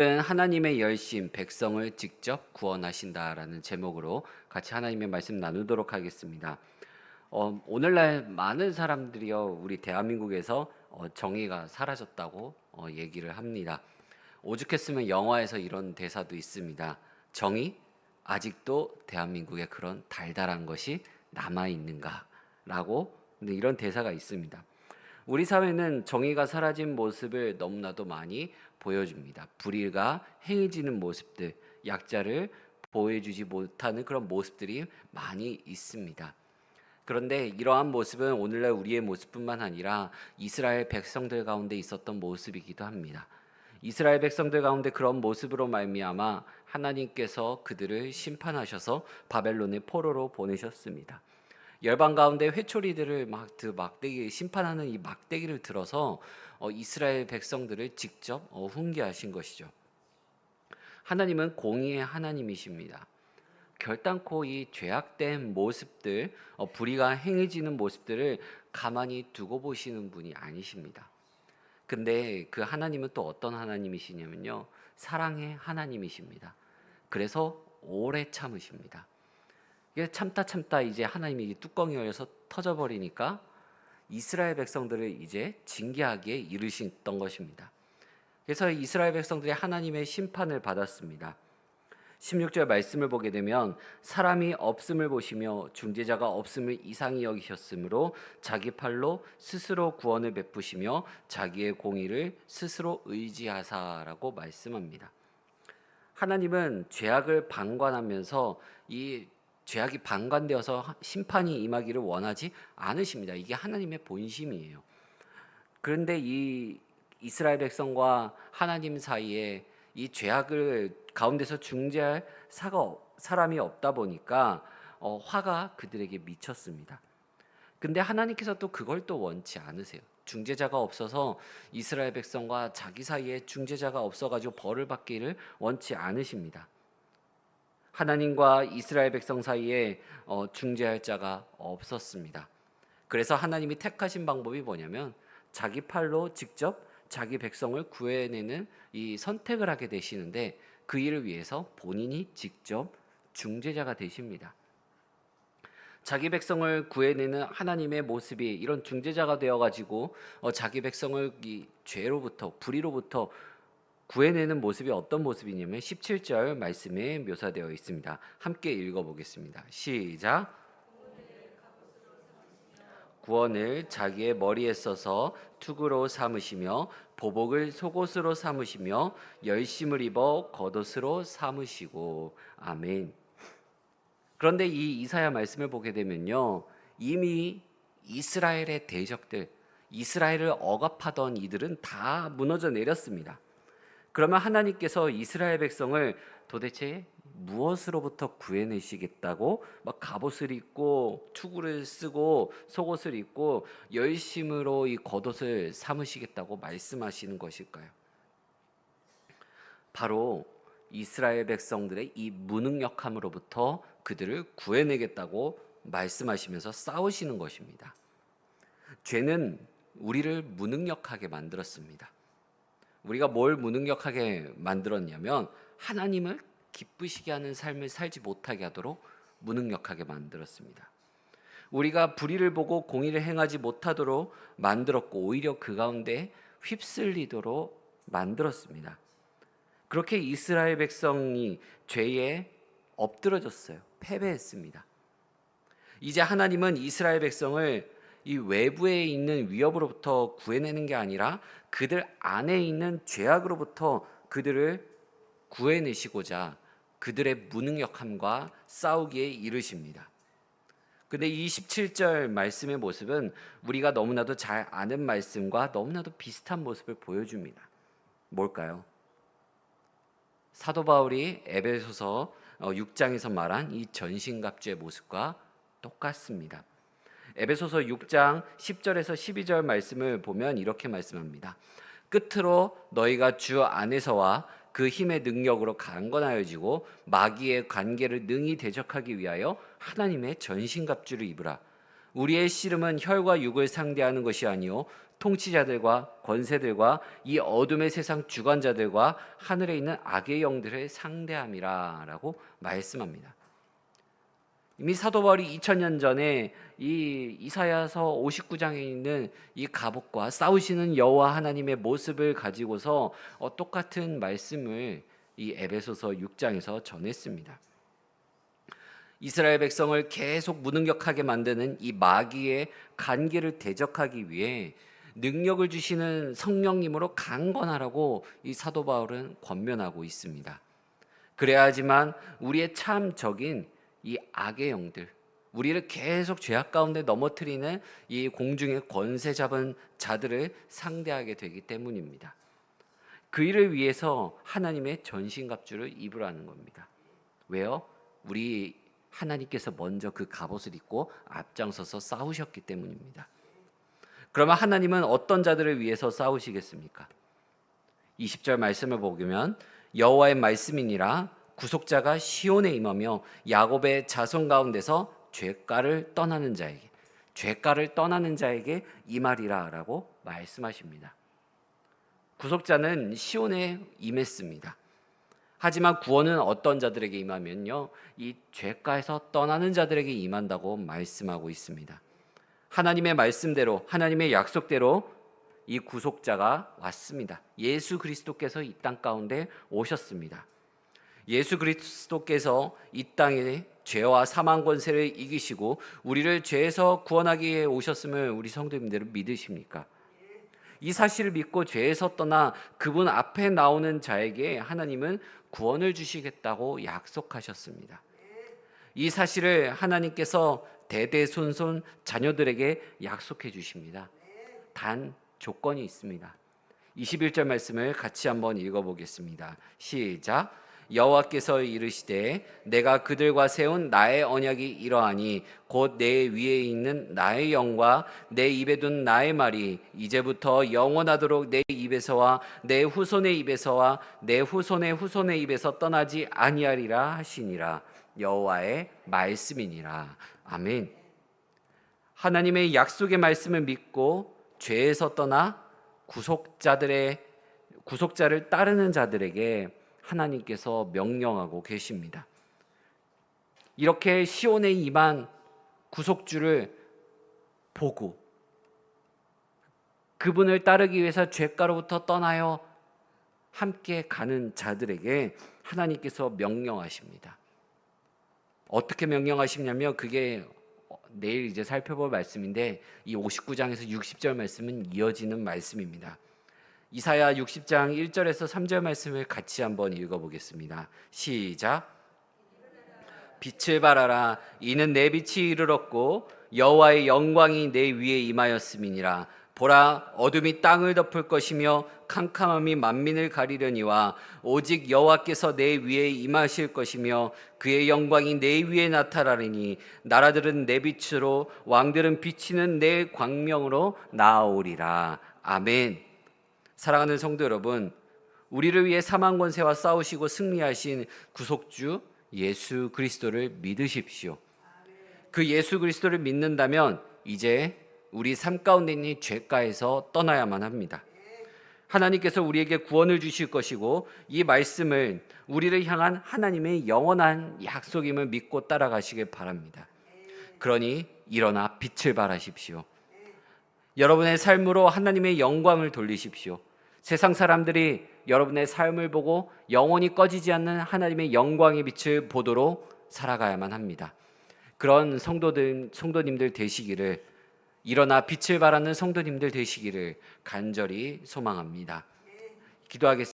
하나님의 열심, 백성을 직접 구원하신다라는 제목으로 같이 하나님의 말씀 나누도록 하겠습니다. 어, 오늘날 많은 사람들이요, 우리 대한민국에서 어, 정의가 사라졌다고 어, 얘기를 합니다. 오죽했으면 영화에서 이런 대사도 있습니다. 정의 아직도 대한민국에 그런 달달한 것이 남아 있는가라고 근데 이런 대사가 있습니다. 우리 사회는 정의가 사라진 모습을 너무나도 많이 보여줍니다. 불의가 행해지는 모습들, 약자를 보호해주지 못하는 그런 모습들이 많이 있습니다. 그런데 이러한 모습은 오늘날 우리의 모습뿐만 아니라 이스라엘 백성들 가운데 있었던 모습이기도 합니다. 이스라엘 백성들 가운데 그런 모습으로 말미암아 하나님께서 그들을 심판하셔서 바벨론의 포로로 보내셨습니다. 열방 가운데 회초리들을 막 그 막대기 심판하는 이 막대기를 들어서 어, 이스라엘 백성들을 직접 어, 훈계하신 것이죠. 하나님은 공의의 하나님이십니다. 결단코 이 죄악된 모습들, 어, 불의가 행해지는 모습들을 가만히 두고 보시는 분이 아니십니다. 근데 그 하나님은 또 어떤 하나님이시냐면요. 사랑의 하나님이십니다. 그래서 오래 참으십니다. 이게 참다 참다 이제 하나님이 뚜껑이 열려서 터져버리니까 이스라엘 백성들을 이제 징계하기에 이르셨던 것입니다. 그래서 이스라엘 백성들이 하나님의 심판을 받았습니다. 16절 말씀을 보게 되면 사람이 없음을 보시며 중재자가 없음을 이상히 여기셨으므로 자기 팔로 스스로 구원을 베푸시며 자기의 공의를 스스로 의지하사라고 말씀합니다. 하나님은 죄악을 방관하면서 이 죄악이 방관되어서 심판이 임하기를 원하지 않으십니다. 이게 하나님의 본심이에요. 그런데 이 이스라엘 백성과 하나님 사이에 이 죄악을 가운데서 중재할 사가 사람이 없다 보니까 어, 화가 그들에게 미쳤습니다. 근데 하나님께서 또 그걸 또 원치 않으세요. 중재자가 없어서 이스라엘 백성과 자기 사이에 중재자가 없어가지고 벌을 받기를 원치 않으십니다. 하나님과 이스라엘 백성 사이에 어, 중재할 자가 없었습니다. 그래서 하나님이 택하신 방법이 뭐냐면 자기 팔로 직접 자기 백성을 구해내는 이 선택을 하게 되시는데 그 일을 위해서 본인이 직접 중재자가 되십니다. 자기 백성을 구해내는 하나님의 모습이 이런 중재자가 되어 가지고 어, 자기 백성을 이 죄로부터 불의로부터 구해내는 모습이 어떤 모습이냐면 17절 말씀에 묘사되어 있습니다. 함께 읽어보겠습니다. 시작. 구원을 자기의 머리에 써서 투구로 삼으시며 보복을 속옷으로 삼으시며 열심을 입어 겉옷으로 삼으시고 아멘. 그런데 이 이사야 말씀을 보게 되면요. 이미 이스라엘의 대적들, 이스라엘을 억압하던 이들은 다 무너져 내렸습니다. 그러면 하나님께서 이스라엘 백성을 도대체 무엇으로부터 구해내시겠다고 막 갑옷을 입고 투구를 쓰고 속옷을 입고 열심으로 이 겉옷을 삼으시겠다고 말씀하시는 것일까요? 바로 이스라엘 백성들의 이 무능력함으로부터 그들을 구해내겠다고 말씀하시면서 싸우시는 것입니다. 죄는 우리를 무능력하게 만들었습니다. 우리가 뭘 무능력하게 만들었냐면 하나님을 기쁘시게 하는 삶을 살지 못하게 하도록 무능력하게 만들었습니다. 우리가 불의를 보고 공의를 행하지 못하도록 만들었고 오히려 그 가운데 휩쓸리도록 만들었습니다. 그렇게 이스라엘 백성이 죄에 엎드러졌어요. 패배했습니다. 이제 하나님은 이스라엘 백성을 이 외부에 있는 위협으로부터 구해내는 게 아니라 그들 안에 있는 죄악으로부터 그들을 구해내시고자 그들의 무능력함과 싸우기에 이르십니다. 근데 이 17절 말씀의 모습은 우리가 너무나도 잘 아는 말씀과 너무나도 비슷한 모습을 보여줍니다. 뭘까요? 사도 바울이 에베소서 6장에서 어, 말한 이 전신갑주의 모습과 똑같습니다. 에베소서 6장 10절에서 12절 말씀을 보면 이렇게 말씀합니다. 끝으로 너희가 주 안에서와 그 힘의 능력으로 강건하여지고 마귀의 관계를 능히 대적하기 위하여 하나님의 전신갑주를 입으라. 우리의 씨름은 혈과 육을 상대하는 것이 아니요 통치자들과 권세들과 이 어둠의 세상 주관자들과 하늘에 있는 악의 영들을 상대함이라라고 말씀합니다. 이미 사도 바울이 2000년 전에 이 이사야서 59장에 있는 이 갑옷과 싸우시는 여호와 하나님의 모습을 가지고서 어, 똑같은 말씀을 이 에베소서 6장에서 전했습니다. 이스라엘 백성을 계속 무능력하게 만드는 이 마귀의 간계를 대적하기 위해 능력을 주시는 성령님으로 강건하라고 이 사도 바울은 권면하고 있습니다. 그래야지만 우리의 참 적인 이 악의 영들, 우리를 계속 죄악 가운데 넘어뜨리는 이 공중의 권세 잡은 자들을 상대하게 되기 때문입니다. 그 일을 위해서 하나님의 전신갑주를 입으라는 겁니다. 왜요? 우리 하나님께서 먼저 그 갑옷을 입고 앞장서서 싸우셨기 때문입니다. 그러면 하나님은 어떤 자들을 위해서 싸우시겠습니까? 20절 말씀을 보면 여호와의 말씀이니라 구속자가 시온에 임하며 야곱의 자손 가운데서 죄가를 떠나는 자에게 죄가를 떠나는 자에게 임하리라라고 말씀하십니다. 구속자는 시온에 임했습니다. 하지만 구원은 어떤 자들에게 임하면요. 이 죄가에서 떠나는 자들에게 임한다고 말씀하고 있습니다. 하나님의 말씀대로 하나님의 약속대로 이 구속자가 왔습니다. 예수 그리스도께서 이 땅 가운데 오셨습니다. 예수 그리스도께서 이 땅에 죄와 사망 권세를 이기시고 우리를 죄에서 구원하기 위해 오셨음을 우리 성도님들은 믿으십니까? 이 사실을 믿고 죄에서 떠나 그분 앞에 나오는 자에게 하나님은 구원을 주시겠다고 약속하셨습니다. 이 사실을 하나님께서 대대손손 자녀들에게 약속해 주십니다. 단 조건이 있습니다. 21절 말씀을 같이 한번 읽어 보겠습니다. 시작. 여호와께서 이르시되 내가 그들과 세운 나의 언약이 이러하니 곧 내 위에 있는 나의 영과 내 입에 둔 나의 말이 이제부터 영원하도록 내 입에서와 내 후손의 입에서와 내 후손의 후손의 입에서 떠나지 아니하리라 하시니라 여호와의 말씀이니라 아멘. 하나님의 약속의 말씀을 믿고 죄에서 떠나 구속자들의 구속자를 따르는 자들에게 하나님께서 명령하고 계십니다. 이렇게 시온에 임한 구속주를 보고 그분을 따르기 위해서 죄가로부터 떠나여 함께 가는 자들에게 하나님께서 명령하십니다. 어떻게 명령하시냐면 그게 내일 이제 살펴볼 말씀인데 이 59장에서 60절 말씀은 이어지는 말씀입니다. 이사야 60장 1절에서 3절 말씀을 같이 한번 읽어 보겠습니다. 시작. 빛을 발하라 이는 내 빛이 이르렀고 여호와의 영광이 내 위에 임하였음이니라 보라 어둠이 땅을 덮을 것이며 캄캄함이 만민을 가리려니와 오직 여호와께서 내 위에 임하실 것이며 그의 영광이 내 위에 나타나리니 나라들은 내 빛으로 왕들은 비치는 내 광명으로 나아오리라 아멘. 사랑하는 성도 여러분, 우리를 위해 사망 권세와 싸우시고 승리하신 구속주 예수 그리스도를 믿으십시오. 그 예수 그리스도를 믿는다면 이제 우리 삶 가운데 있는 죄가에서 떠나야만 합니다. 하나님께서 우리에게 구원을 주실 것이고 이 말씀을 우리를 향한 하나님의 영원한 약속임을 믿고 따라가시길 바랍니다. 그러니 일어나 빛을 발하십시오. 여러분의 삶으로 하나님의 영광을 돌리십시오. 세상 사람들이 여러분의 삶을 보고 영원히 꺼지지 않는 하나님의 영광의 빛을 보도록 살아가야만 합니다. 그런 성도들 성도님들 되시기를 일어나 빛을 발하는 성도님들 되시기를 간절히 소망합니다. 기도하겠습니다.